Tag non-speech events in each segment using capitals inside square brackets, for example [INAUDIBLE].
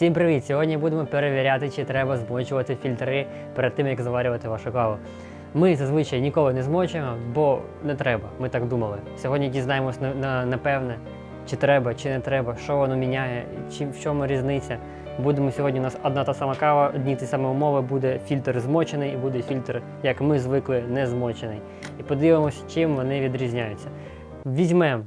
Всім привіт! Сьогодні будемо перевіряти, чи треба змочувати фільтри перед тим, як заварювати вашу каву. Ми зазвичай ніколи не змочуємо, бо не треба. Ми так думали. Сьогодні дізнаємось на, на, напевне, чи треба, чи не треба, що воно міняє, в чому різниця. Будемо сьогодні у нас одна та сама кава, одні ті самі умови, буде фільтр змочений і буде фільтр, як ми звикли, не змочений. І подивимося, чим вони відрізняються. Візьмемо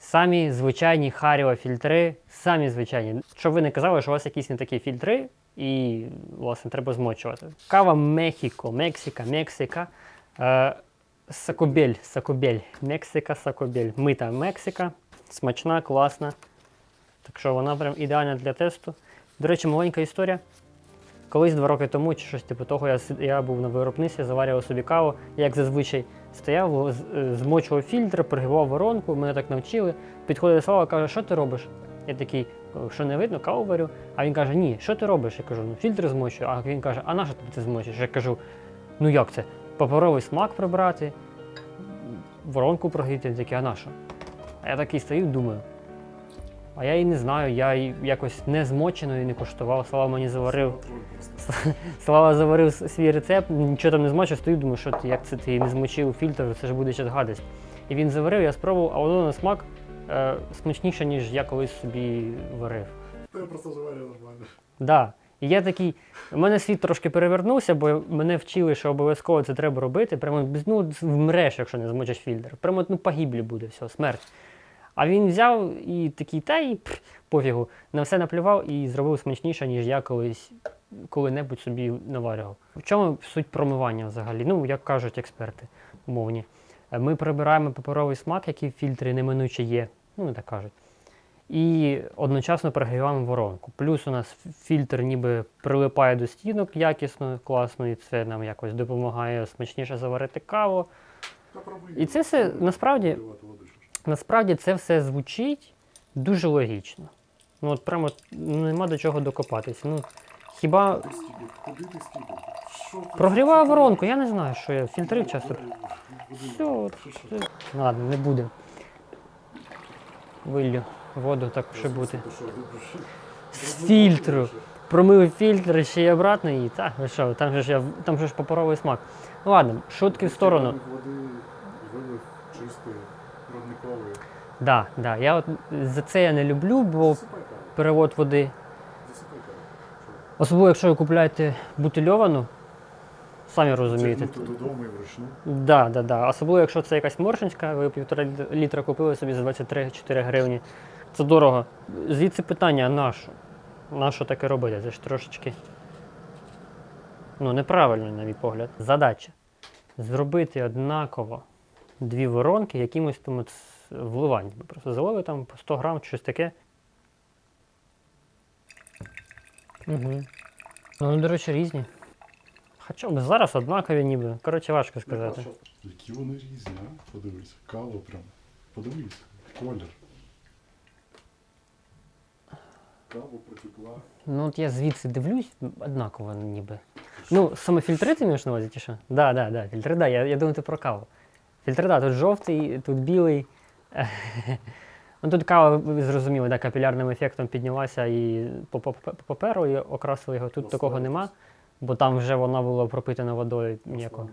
Самі звичайні Харіо фільтри, самі звичайні. Щоб ви не казали, що у вас якісь не такі фільтри, і власне треба змочувати. Кава Мехіко, Мексика, Мексика. Е, Сакобель, Сакобель, Мексика, Сакобель. Мита Мексика. Смачна, класна. Так що вона прям ідеальна для тесту. До речі, маленька історія. Колись два роки тому, чи щось типу того, я, я був на виробництві, заварював собі каву. Як зазвичай стояв, е, змочував фільтр, пригибав воронку, мене так навчили. Підходить Слава, каже, що ти робиш? Я такий, що не видно, каву варю. А він каже, ні, що ти робиш? Я кажу, ну фільтр змочую. А він каже, а на що ти це змочиш? Я кажу, ну як це? Паперовий смак прибрати, воронку прогріти, Він такий, а на що? А я такий стою, думаю. А я і не знаю, я її якось не змочено і не коштував. Слава мені заварив. [LAUGHS] Слава заварив свій рецепт, нічого там не змочив, стою, думаю, що ти, як це ти не змочив фільтр, це ж буде щось гадость. І він заварив, я спробував, а воно на смак е, смачніше, ніж я колись собі варив. Я просто заварю нормально. Да. І я такий, у мене світ трошки перевернувся, бо мене вчили, що обов'язково це треба робити. Прямо ну, вмреш, якщо не змочиш фільтр. Прямо ну, погиблі буде, все, смерть. А він взяв і такий, та й пофігу, на все наплював і зробив смачніше, ніж я колись коли-небудь собі наварював. В чому суть промивання взагалі? Ну, як кажуть експерти умовні. Ми прибираємо паперовий смак, який в фільтрі неминуче є. Ну, не так кажуть. І одночасно прогріваємо воронку. Плюс у нас фільтр ніби прилипає до стінок якісно, класно, і це нам якось допомагає смачніше заварити каву. І це все насправді Насправді це все звучить дуже логічно. Ну от прямо нема до чого докопатися. Ну, хіба прогріваю воронку, я не знаю, що я фільтрив часто. Все, от, ладно, не буде. Виллю воду, так ще бути. З фільтру. Промив фільтр ще й обратно і так, ви що, там же ж я там же ж паперовий смак. Ладно, шутки в сторону. Води чистої, родникової. Да, да, я от за це я не люблю, бо Засипай каву. перевод води Засипай каву. Особливо, якщо ви купуєте бутильовану, самі розумієте. Тягнути додому і вручну. Да, да, да. Особливо, якщо це якась моршинська, ви півтора літра купили собі за 23-4 гривні. Це дорого. Звідси питання, на що? На що таке робити? Це ж трошечки. Ну, неправильно, на мій погляд. Задача. Зробити однаково дві воронки якимось там от вливанням. Ви Просто залили там по 100 грам, щось таке. Угу. Ну, до речі, різні. Хоча б зараз однакові ніби. Коротше, важко сказати. Які вони різні, а? Подивись. Кава прям. Подивись. Колір. Каву протекла. Ну от я звідси дивлюсь, однаково ніби. Ну, саме фільтри ти маєш на увазі, чи що? Да, да, да, фільтри, да. Я, я думаю, ти про каву. Фільтри, да, тут жовтий, тут білий. [LAUGHS] Ну тут кава, ви- зрозуміли, да, капілярним ефектом піднялася і по, паперу і окрасили його. Тут такого нема, бо там вже вона була пропитана водою ніякого.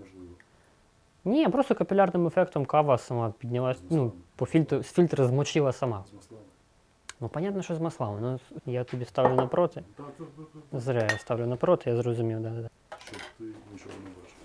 Ні, просто капілярним ефектом кава сама піднялась, ну, по фільтру, з фільтра змочила сама. Ну, понятно, що з маслами. Ну, я тобі ставлю напроти. Зря я ставлю напроти, я зрозумів, да, да. щоб ти нічого не бачив.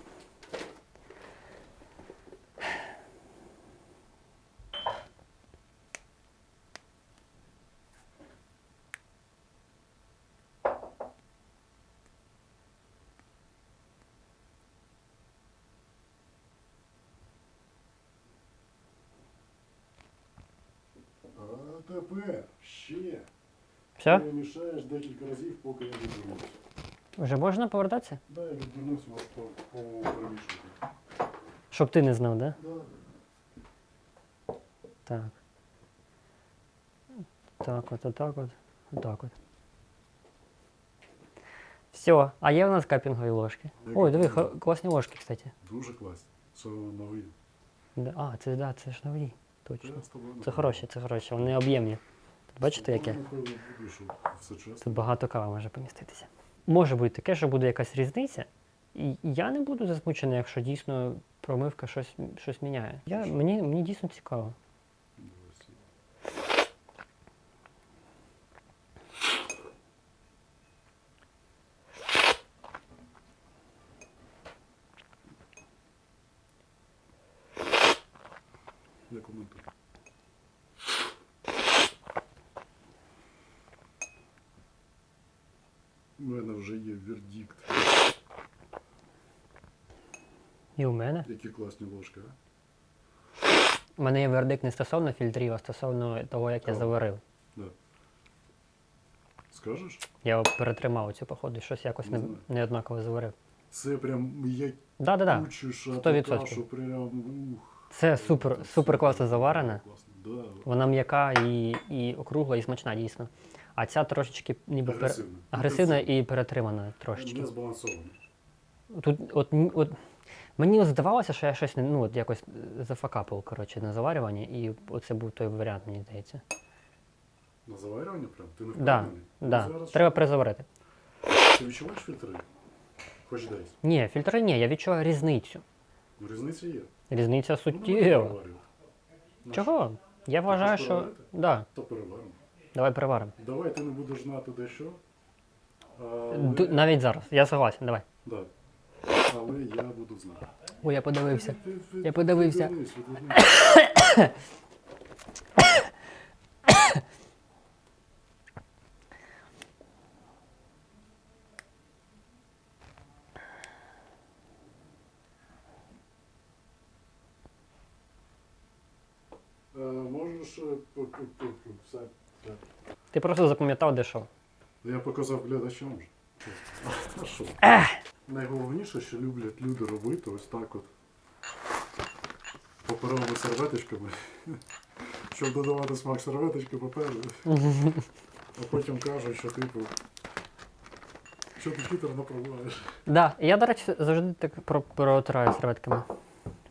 Тепер ще Все? Ти перемішаєш декілька разів, поки я відвернусь. Вже можна повертатися? Да, я відвернусь вас по, по перемішувати. Щоб ти не знав, да? Да. Так. Так от, отак от, отак от. Все, а є в нас капінгові ложки. Є Ой, диви, хо- класні ложки, кстати. Дуже класні. Це новий. Да, А, це, да, це ж нові. Точно. Це хороші, це хороші, вони об'ємні. Бачите, яке? Тут багато кави може поміститися. Може бути таке, що буде якась різниця, і я не буду засмучений, якщо дійсно промивка щось, щось міняє. Я, мені, мені дійсно цікаво. Дивись. Я коментую. У мене вже є вердикт. І у мене. Які класні ложки, а? У мене є вердикт не стосовно фільтрів, а стосовно того, як я заварив. Да. Скажеш? Я перетримав цю походу, щось якось не, знаю. неоднаково заварив. Це прям як Да, да, да. кучу кашу, прям ух. Це супер, супер класно заварена. Класно. Да. Вона м'яка і, і округла, і смачна, дійсно. А ця трошечки ніби пер... Агресивна. агресивна і перетримана трошечки. Не збалансовано. Тут от, м- от мені здавалося, що я щось ну, от якось е, зафакапив коротше, на заварюванні, і оце був той варіант, мені здається. На заварювання прям? Ти не Да, впевнений? Да. зараз Треба перезаварити. Ти відчуваєш фільтри? Хоч десь. Ні, фільтри ні, я відчуваю різницю. Ну, різниця є. Різниця Ну, суттєва. Чого? Я вважаю, що що. переварити? Да, То переваримо. давай переваримо. Давай ти не будеш знати де що. Але... Ду- Навіть зараз, я согласен, давай. Да. Але я буду знати. Ой, я подивився. Я подивився. Можеш все. Ти просто запам'ятав, де що. Я показав глядачам. А що? Найголовніше, що люблять люди робити, ось так от. Паперовими серветочками. [LAUGHS] Щоб додавати смак серветочки паперу. [LAUGHS] А потім кажуть, що типу. Що ти Пітер напробуваєш? Да, я, до речі, завжди так про- протираю серветками.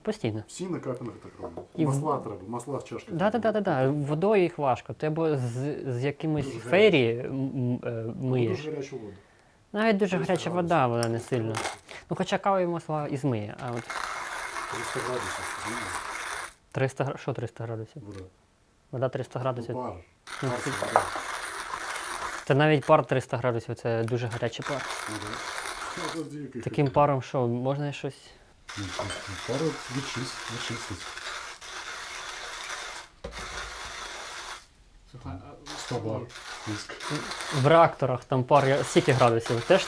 Постійно. Всі на капінах так роблять. І в- Масла треба, масла з чашки. Да, да, да, да, да. Водою їх важко. Ти або з, з якимось Дуже фері м- м- е, Дуже миєш. гарячу воду. Навіть дуже 300 гаряча градусів. вода, вона не сильно. Ну, хоча кава і масла і змиє, а от 300 градусів. Ні, 300 гра- що 300 градусів? Вода. Вода 300 градусів. Пар. Ну, Пар це- це. Це навіть пар 300 градусів, це дуже гарячий пар. Ну, да. Ну, тоді який Таким паром що, можна щось. Ну, ну, ну, Пару відчист, відчистить. Сто бар. В реакторах там пар я- скільки градусів? Теж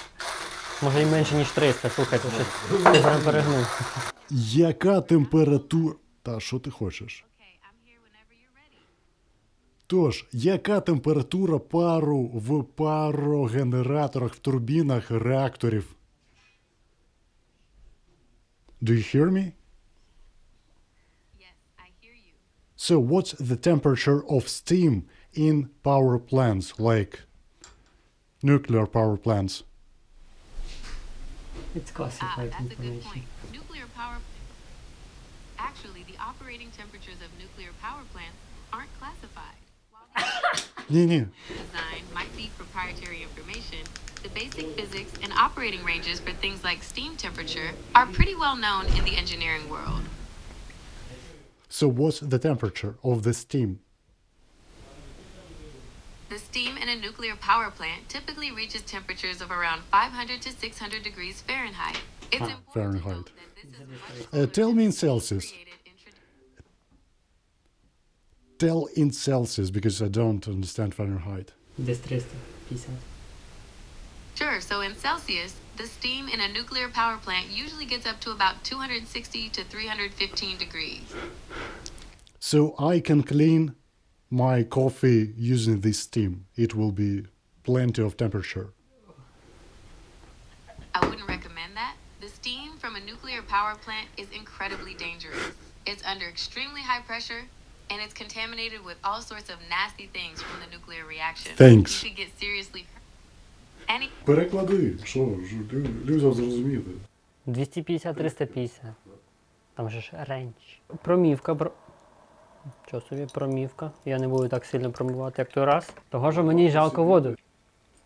може і менше, ніж 300, слухайте, щось прям перегнув. Яка температура? Та що ти хочеш? Тож, яка температура пару в парогенераторах в турбінах реакторів? Do you hear me? Yes, I hear you. So what's the temperature of steam in power plants like nuclear power plants? It's classified ah, information. Nuclear power. Actually, the operating temperatures of nuclear power plants aren't classified. While the [LAUGHS] design might be proprietary information, the basic physics and operating ranges for things like steam temperature are pretty well known in the engineering world. So, what's the temperature of the steam? The steam in a nuclear power plant typically reaches temperatures of around 500 to 600 degrees Fahrenheit. It's ah, important Fahrenheit. Uh, tell me in Celsius. Tell in Celsius because I don't understand Fahrenheit. Sure, so in Celsius, the steam in a nuclear power plant usually gets up to about 260 to 315 degrees. So I can clean my coffee using this steam. It will be plenty of temperature. I wouldn't recommend that. The steam from a nuclear power plant is incredibly dangerous. It's under extremely high pressure, and it's contaminated with all sorts of nasty things from the nuclear reaction. Thanks. You could get seriously hurt. Any Переклади, що ж, людям зрозуміти. 250-350. Там же ж ренч. Промівка. Бро... Що собі промівка. Я не буду так сильно промивати, як той раз. Того що мені жалко воду.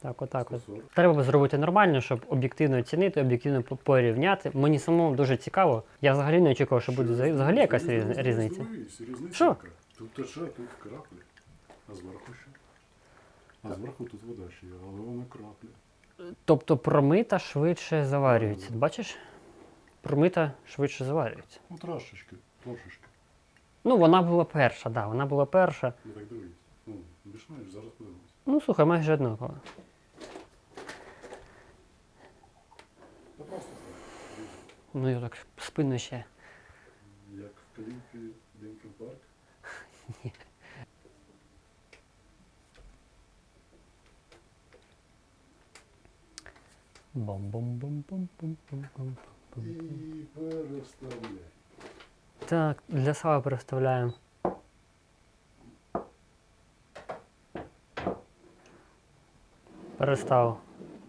Так, отак от. Треба зробити нормально, щоб об'єктивно оцінити, об'єктивно порівняти. Мені самому дуже цікаво. Я взагалі не очікував, що буде взагалі- якась різниця. Що? Тут тече, тут краплі. А зверху що? А зверху тут вода ще є, але вона краплі. Тобто промита швидше заварюється. Бачиш? Промита швидше заварюється. Ну трошечки, трошечки. Ну, вона була перша, так, да, вона була перша. Ну так дивись. Ну, більш-менш, зараз подивимось. Ну, слухай, майже однаково. Та просто так. Ну, я так спину ще. Як в кліпі Лінкен Парк. Бом-бом-бом-бом-бом-бом-бом. І переставляй. Так, для сала переставляємо. Перестав.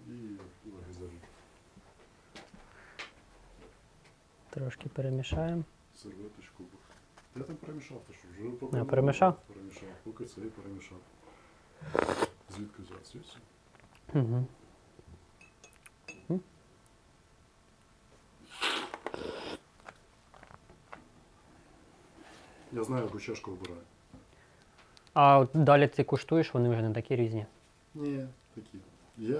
І ноги. Трошки перемішаємо. Серветочку. Я там перемішав, то що вже поки А, перемішав? Перемішав, поки це і перемішав. Звідки взяти? Угу. Я знаю, яку чашку обираю. А от далі ти куштуєш, вони вже не такі різні. Ні, такі. Я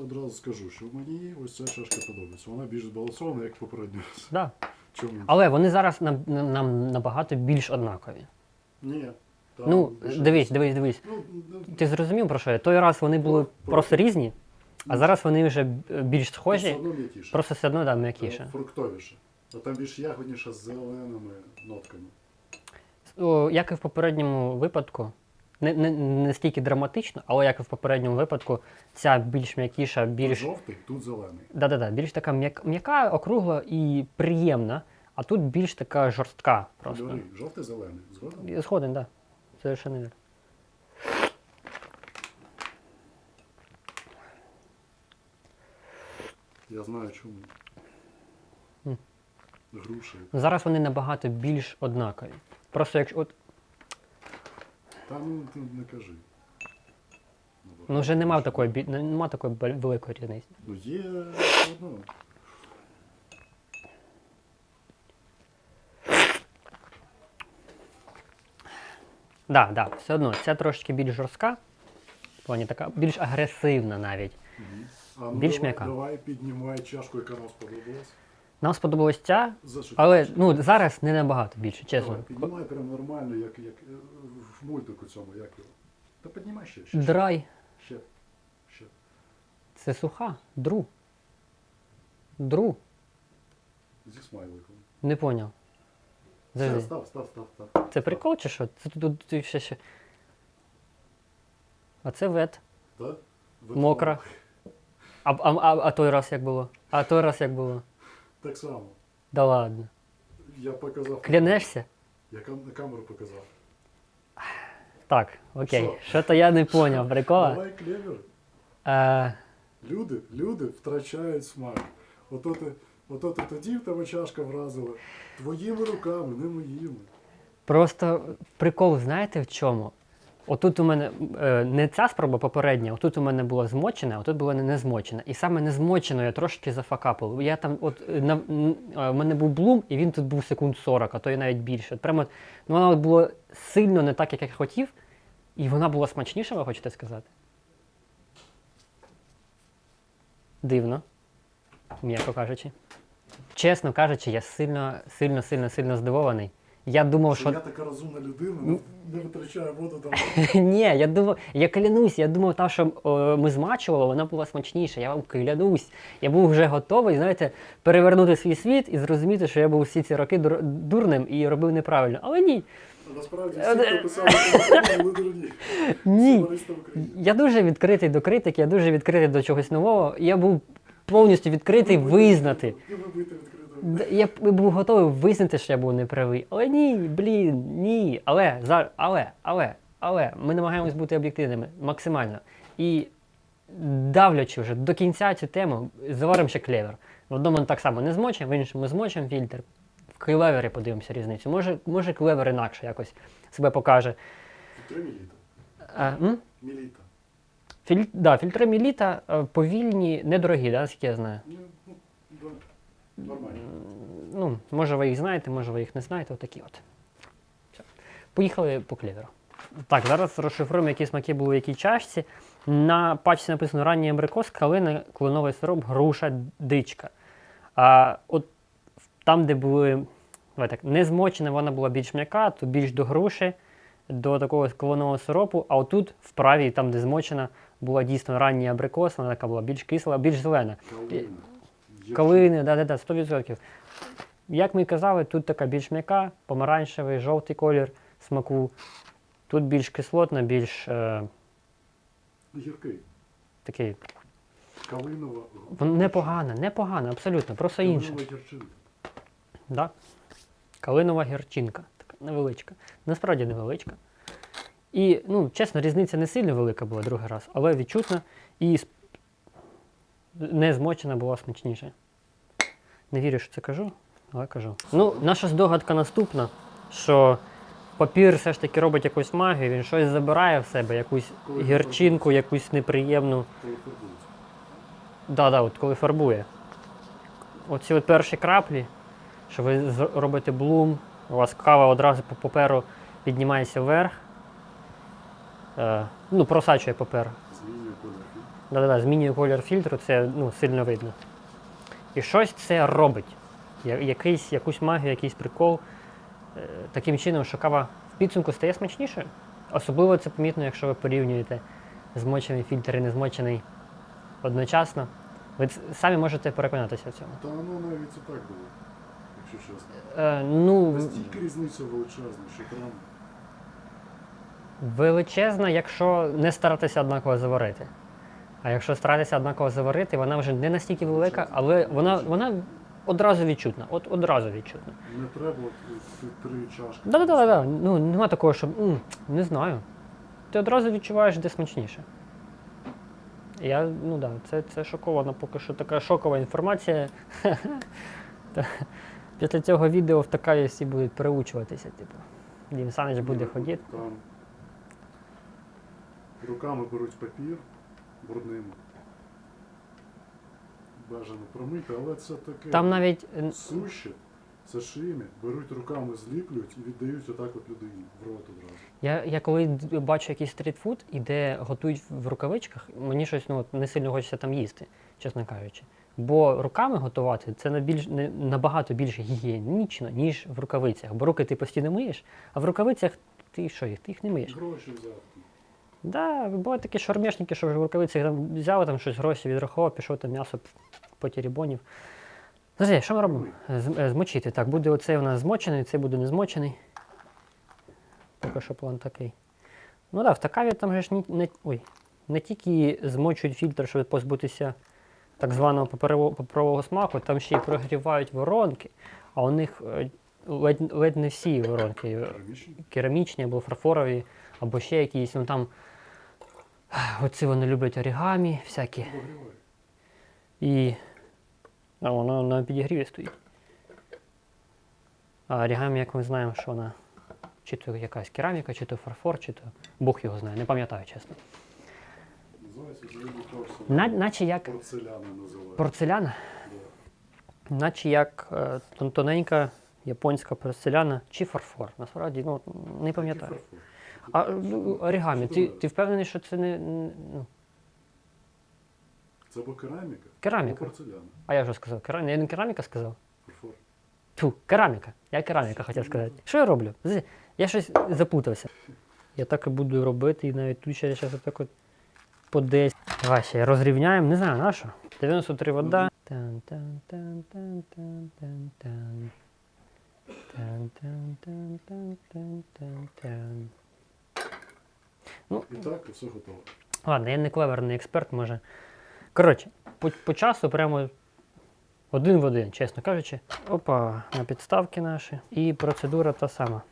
одразу скажу, що мені ось ця чашка подобається. Вона більш збалансована, як попередня. Да. Чому? Але вони зараз нам, нам набагато більш однакові. Ні. там Ну, більше- дивись, дивись, дивись. Ну, ну, Ти зрозумів про що я? Той раз вони були Про- просто різні, а зараз вони вже б- більш все схожі, одно м'якіше. просто все одно да, м'якіше. Фруктовіше. А там більш ягодніше з зеленими нотками. Як і в попередньому випадку, не, не, не стільки драматично, але як і в попередньому випадку, ця більш м'якіша, Тут більш. жовтий, тут зелений. Да-да-да, більш така м'як- м'яка, округла і приємна, а тут більш така жорстка просто. Кольори. Жовтий, зелений. Згодом? Я Згоден, так. Да. Совершенно вірно. Я знаю чому. М. Груші. Зараз вони набагато більш однакові. Просто якщо от Там ти не кажи. ну вже нема такої бі- нема такої великої різниці. Ну є все одно. Да, да, все одно, ця трошки більш жорстка, в плані така більш агресивна навіть. А ну Більш давай, м'яка. Давай піднімай чашку, яка нам сподобалась. Нам сподобалась ця, але ну зараз не набагато більше, чесно. Давай, піднімай прям нормально, як, як е, в мультику цьому, як його. Та піднімай ще, ще, Драй, ще, ще. це суха, дру. Дру. Зі смайликом. Не поняв. Все, став, став, став, став. Це прикол чи що? Це тут, тут, тут ще ще. А це вет. Ви Мокра. А, а, а, а той раз як було? А той раз як було? Так само. Да ладно. Я показав. Клянешся? Я кам- на камеру показав. Так, окей. Що? Що то я не поняв, прикола. Давай клевер. Е, Люди, люди втрачають смак. Ото ти, ото ти тоді в тебе чашка вразила. Твоїми руками, не моїми. просто прикол, знаєте в чому? Отут у мене е, не ця спроба попередня, отут у мене була змочена, а тут була не, змочена. І саме не змочено я трошки зафакапив. Я там, от е, на, е, в мене був блум, і він тут був секунд 40, а то і навіть більше. От прямо ну, вона от було сильно не так, як я хотів, і вона була смачніша, ви хочете сказати? Дивно, м'яко кажучи. Чесно кажучи, я сильно, сильно, сильно, сильно здивований. Я думав, Що я така розумна людина, не, витрачаю воду там. [LAUGHS] Ні, я думав, я клянусь, я думав, та, що о, ми змачували, вона була смачніша. Я вам клянусь. Я був вже готовий, знаєте, перевернути свій світ і зрозуміти, що я був всі ці роки дур- дурним і робив неправильно. Але ні. Насправді всі, хто писав були дурні. [LAUGHS] Ні. Я дуже відкритий до критики, я дуже відкритий до чогось нового. Я був повністю відкритий визнати. Не ви будете відкрито. Я був готовий визнати, що я був неправий. Але ні, блін, ні. Але, за- але, але, але ми намагаємось бути об'єктивними максимально. І давлячи вже до кінця цю тему, заваримо ще клевер. В одному так само не змочимо, в іншому змочимо фільтр. в клевері подивимося різницю. Може, може клевер інакше якось себе покаже. Фільтри міліта. А, м? Міліта. Філь... Да, фільтри Міліта е, повільні, недорогі, да, наскільки я знаю. Ну, ну, да. Нормально. Ну, може ви їх знаєте, може ви їх не знаєте, отакі от. Все. Поїхали по клеверу. Так, зараз розшифруємо, які смаки були в якій чашці. На пачці написано ранній абрикос, калина, кленовий сироп, груша, дичка. А от там, де були давай так, не змочена, вона була більш м'яка, то більш до груші, до такого кленового сиропу. А отут, в правій, там, де змочена, була дійсно ранній абрикос, вона така була більш кисла, більш зелена. Калина. Калини, да, да, да, 100%. Як ми казали, тут така більш м'яка, помаранчевий, жовтий колір смаку. Тут більш кислотна, більш е, Гіркий. такий. Калинова. Вон непогана, непогана, абсолютно, просто інша. Калинова гірчинка. Да? Калинова гірчинка, така невеличка. Насправді невеличка. І, ну, чесно, різниця не сильно велика була другий раз, але відчутна і не змочена була смачніше. Не вірю, що це кажу, але кажу. Ну, наша здогадка наступна, що папір все ж таки робить якусь магію, він щось забирає в себе, якусь гірчинку, якусь неприємну. Коли. Да, да, от коли фарбує. Оці от перші краплі, що ви робите блум, у вас кава одразу по паперу піднімається вверх. Е, ну, просачує папер. Да-да-да, змінює колір фільтру, це ну, сильно видно. І щось це робить. Я- Якийсь, якусь магію, якийсь прикол. Е, таким чином, що кава в підсумку стає смачнішою. Особливо це помітно, якщо ви порівнюєте змочений фільтр і незмочений одночасно. Ви самі можете переконатися в цьому. Та воно навіть і так було, якщо чесно. Е, ну, Настільки різниця величезна, що прям величезна, якщо не старатися однаково заварити. А якщо старатися однаково заварити, вона вже не настільки велика, але вона, вона одразу відчутна. От одразу відчутна. не треба от, три чашки. Да, да, да, да. Ну нема такого, що «М, не знаю. Ти одразу відчуваєш, де смачніше. Я, ну да, це, це шокована поки що така шокова інформація. [LAUGHS] Після цього відео в така всі будуть переучуватися, типу. Дім Санич буде ходити. Руками беруть папір брудним. Бажано промити, але це таке Там навіть е, суще, це шиємі, беруть руками, зліплюють і віддають отак от людині в рот одразу. Я, я коли бачу якийсь стрітфуд, і де готують в рукавичках, мені щось ну, не сильно хочеться там їсти, чесно кажучи. Бо руками готувати це на більш, не, набагато більш гігієнічно, ніж в рукавицях. Бо руки ти постійно миєш, а в рукавицях ти що їх? Ти їх не миєш. Гроші взяти. Да, бувають такі шармешники, що вже в рукавицях там взяли там щось гроші відрахував, пішов там м'ясо по тірібонів. Друзі, що ми робимо? Е, Змочити. Так, буде оцей у нас змочений, цей буде не змочений. Поки що план такий. Ну так, в такаві там же ж ні- не, ой, не тільки змочують фільтр, щоб позбутися так званого паперового смаку, там ще й прогрівають воронки, а у них е, ледь, ледь не всі воронки Керамічні? керамічні або фарфорові, або ще якісь. Ну там [SIGHS] оці вони люблять орігамі всякі. І а воно на підігріві стоїть. А орігамі, як ми знаємо, що вона чи то якась кераміка, чи то фарфор, чи то Бог його знає, не пам'ятаю чесно. На, наче як називають. порцеляна, Да. наче як е, тон- тоненька японська порцеляна чи фарфор. Насправді, ну не пам'ятаю. А ну, орігамі, ти, ти впевнений, що це не. Ну, Це або кераміка, Кераміка. або порцеляна. а я вже сказав, кераміка. Я не кераміка сказав. Фарфор. Ту, кераміка. Я кераміка хотів сказати. Що я роблю? Я щось запутався. Я так і буду робити, і навіть тут ще зараз отак от по 10. Давай ще розрівняємо, не знаю на що. 93 вода. Тан тан тан тан тан тан тан. Тан тан тан тан тан тан тан. І так, і все готово. Ладно, я не клеверний експерт, може. Коротше, по, по часу прямо один в один, чесно кажучи. Опа, на підставки наші. І процедура та сама.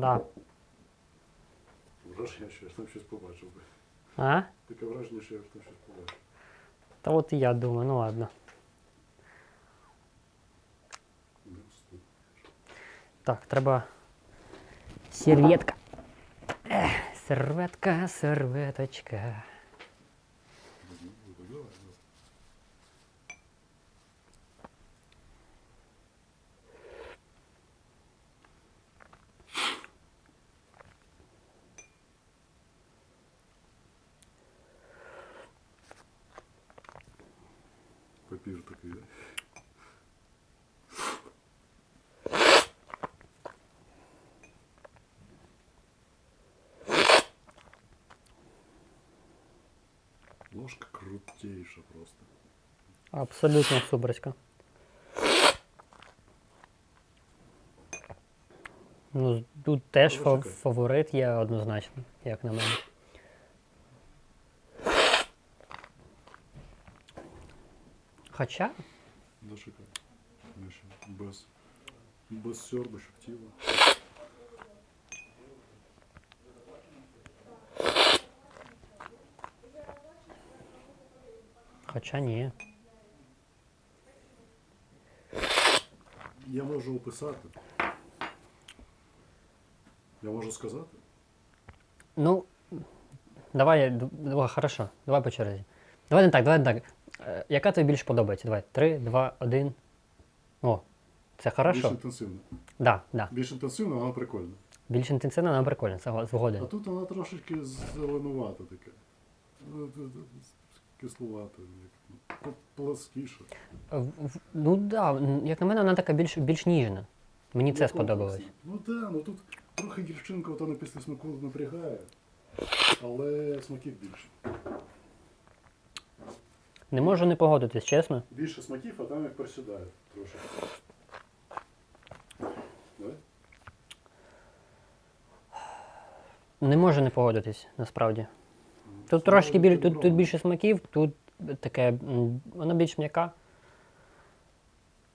Да. Враження, що я там щось побачив би. А? Таке враження, що я там щось побачив. Та от і я думаю, ну ладно. Так, треба. Серветка. Серветка, серветочка. Ложка крутейша просто. Абсолютно суперська. Ну, тут теж фа- фаворит є однозначно, як на мене. Хоча. Я без, без сьорбища тіла. Хоча ні. Я можу описати. Я можу сказати. Ну, давай, я- д- хорошо, давай по черзі. Давай не так, давай не так. Е, Яка тобі більше подобається? Давай. Три, два, один. О, це Більш хорошо. інтенсивно. Да, да. Більш інтенсивно, вона прикольна. Більш інтенсивно, вона прикольна, це згоден. А тут вона трошечки зеленувата таке. Ну, т- т- Кислувата, як, ну, по- пласкіша. В- в- Ну так, да, як на мене, вона така більш, більш ніжна. Мені це Ну, сподобалось. Ну так, да, ну тут трохи дівчинка от вона після смаку напрягає, але смаків більше. Не можу не погодитись, чесно. Більше смаків, а там як просідає трошки. Не можу не погодитись, насправді. Тут трошки біль, тут, тут більше смаків, тут таке, м, вона більш м'яка.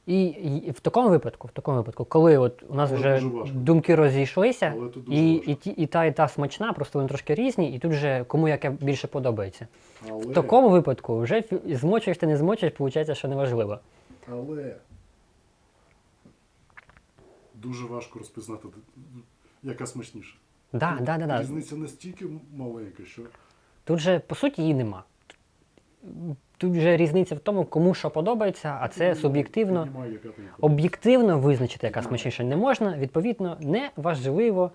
І, і в такому випадку, в такому випадку, коли от у нас Але вже думки розійшлися, дуже і, і, і та, і та смачна, просто вони трошки різні, і тут вже кому яке більше подобається. Але, В такому випадку вже змочуєш ти не змочуєш, виходить, що неважливо. але дуже важко розпізнати, яка смачніша. Да, да, да, да. Різниця настільки маленька, що Тут же, по суті, її нема. Тут вже різниця в тому, кому що подобається, а це суб'єктивно. Об'єктивно визначити, яка смачніша не можна, відповідно, не важливо,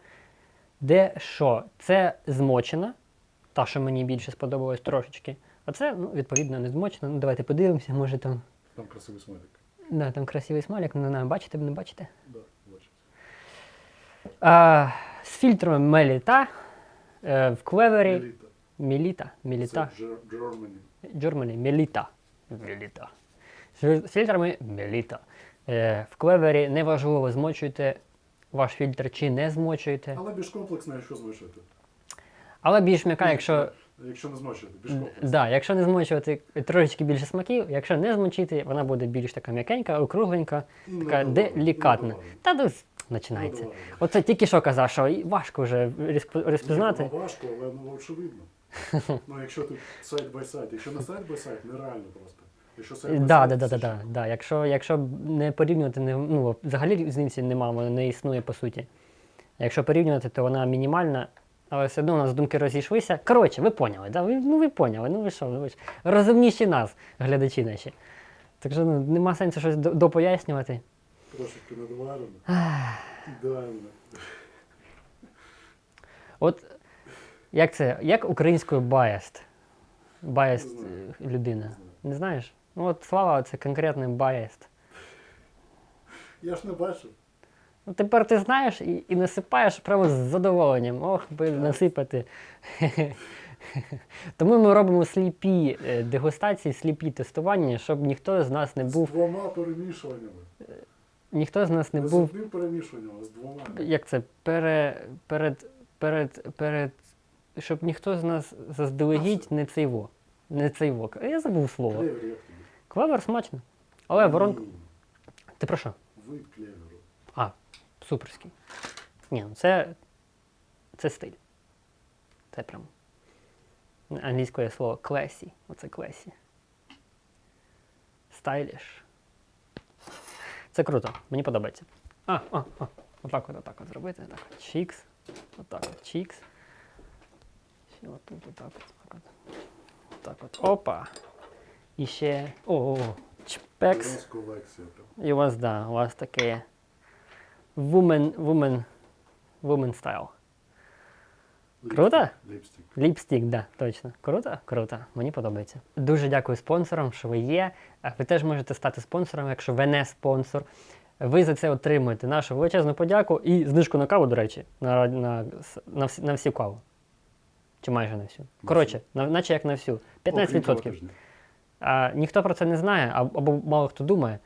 де що. Це змочена, та, що мені більше сподобалось трошечки. А це, ну, відповідно, не змочена. Ну, давайте подивимося, може там. Там красивий смайлик. Да, там красивий смайлик, не знаю, бачите, не бачите. Да. А, з фільтром Меліта е, в клевері. Еліта. Міліта. Міліта. Джер- Germany. Germany, Меліта. Меліта. З фільтрами Меліта. Е, в клевері неважливо, змочуєте ваш фільтр чи не змочуєте. Але більш комплексна, якщо змішати. Але більш м'яка, якщо, Якщо не змочити, більш комплексна. да, якщо не змочувати трошечки більше смаків, якщо не змочити, вона буде більш така м'якенька, округленька, І така недоварена, делікатна. недоварена. Та ну, починається. Оце тільки що казав, що важко вже розп- розпізнати. Важко, але ну, очевидно. Ну, якщо ти сайт бай сайт, якщо не сайт бай сайт, нереально просто. Якщо сайт бай Да, да, да, це да, ще- да, да. Якщо, якщо б не порівнювати, не, ну, взагалі різниці немає, вона не існує по суті. Якщо порівнювати, то вона мінімальна, але все одно у нас думки розійшлися. Коротше, ви поняли, да? ви, ну ви поняли, ну ви що, ну ви ж розумніші нас, глядачі наші. Так що ну, нема сенсу щось до- допояснювати. Трошечки недоварено. Ідеально. От як це, як українською biased? Biased Не знаю. е, людина. Не знаєш? Ну от Слава це конкретний biased. Я ж не бачив. Ну, тепер ти знаєш і, і насипаєш прямо з задоволенням. Ох, би насипати. [LAUGHS] Тому ми робимо сліпі е, дегустації, сліпі тестування, щоб ніхто з нас не був. З двома перемішуваннями. ніхто з нас не Не з одним перемішуванням, а з двома. як це, пере, перед, перед, перед, щоб ніхто з нас заздалегідь не цейво. Не цейво. Я забув слово. Клевер? Клевер смачно. Але воронка. Ти про що? Вид клеверу. А, суперський. Ні, ну це, це стиль. Це прям. Англійською слово клесі. Оце клесі. Стайліш. Це круто, мені подобається. А, а, а. Отак от, отак от зробити. Так от. Чікс. Отак от. Чікс. Ще отут, отак от. Так от. Опа. І ще. О, о, о. Чпекс. І у вас, да, у вас таке woman, woman, woman style. Круто? Ліпстик. Ліпстік, да, точно. Круто? Круто. Мені подобається. Дуже дякую спонсорам, що ви є. Ви теж можете стати спонсором, якщо ви не спонсор. Ви за це отримуєте нашу величезну подяку і знижку на каву, до речі, на, на, на, всі, на всю каву. Чи майже на всю. Коротше, на, наче як на всю. Окрім 15%. тижня. А, ніхто про це не знає, а- або мало хто думає.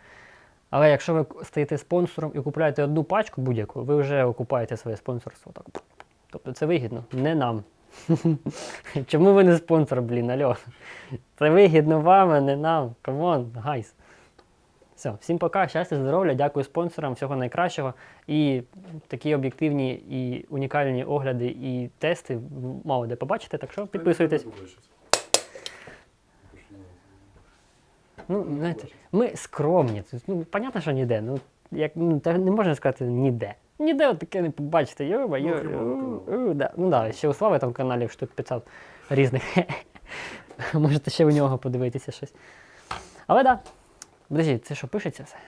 Але якщо ви стаєте спонсором і купуєте одну пачку будь-яку, ви вже окупаєте своє спонсорство. Так. Тобто це вигідно, не нам. [LAUGHS] Чому ви не спонсор, блін, альо? Це вигідно вам, а не нам. Камон, гайс. Все, всім пока, щастя, здоров'я, дякую спонсорам, всього найкращого. І такі об'єктивні і унікальні огляди і тести мало де побачите, так що підписуйтесь. Ну, знаєте, ми скромні. Ну, понятно, що ніде. Ну, як, ну, та не можна сказати ніде. Ніде от таке не побачите. Йоба, Ну, йо, окрім у, мого да. Ну да, ще у Слави там каналів штук 500 різних. [LAUGHS] Можете ще у нього подивитися щось. Але так, да. Подожди, це що пишеться все?